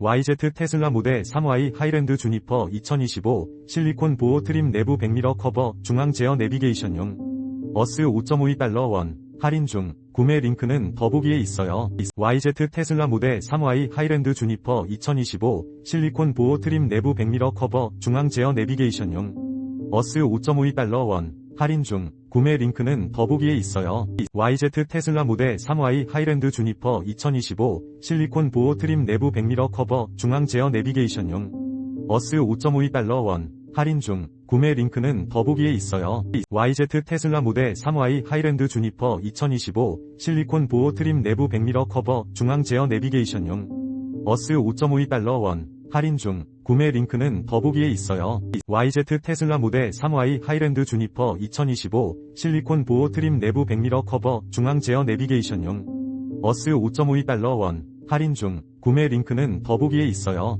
YZ 테슬라 모델 3Y 하이랜드 주니퍼 2025 실리콘 보호 트림 내부 100mm 커버 중앙 제어 내비게이션용. 어스 5.52달러 원. 할인 중. 구매 링크는 더보기에 있어요. YZ 테슬라 모델 3Y 하이랜드 주니퍼 2025 실리콘 보호 트림 내부 100mm 커버 중앙 제어 내비게이션용. 어스 5.52달러 원 할인 중 구매 링크는 더보기에 있어요. YZ 테슬라 모델 3Y 하이랜드 주니퍼 2025 실리콘 보호 트림 내부 100mm 커버 중앙 제어 내비게이션용 어스 5.52달러 원 할인 중 구매 링크는 더보기에 있어요. YZ 테슬라 모델 3Y 하이랜드 주니퍼 2025 실리콘 보호 트림 내부 100mm 커버 중앙 제어 내비게이션용 어스 5.52달러 원 할인 중 구매 링크는 더보기에 있어요. YZ 테슬라 모델 3Y 하이랜드 주니퍼 2025 실리콘 보호 트림 내부 100mm 커버 중앙 제어 내비게이션용 어스 5.52달러 원 할인 중 구매 링크는 더보기에 있어요.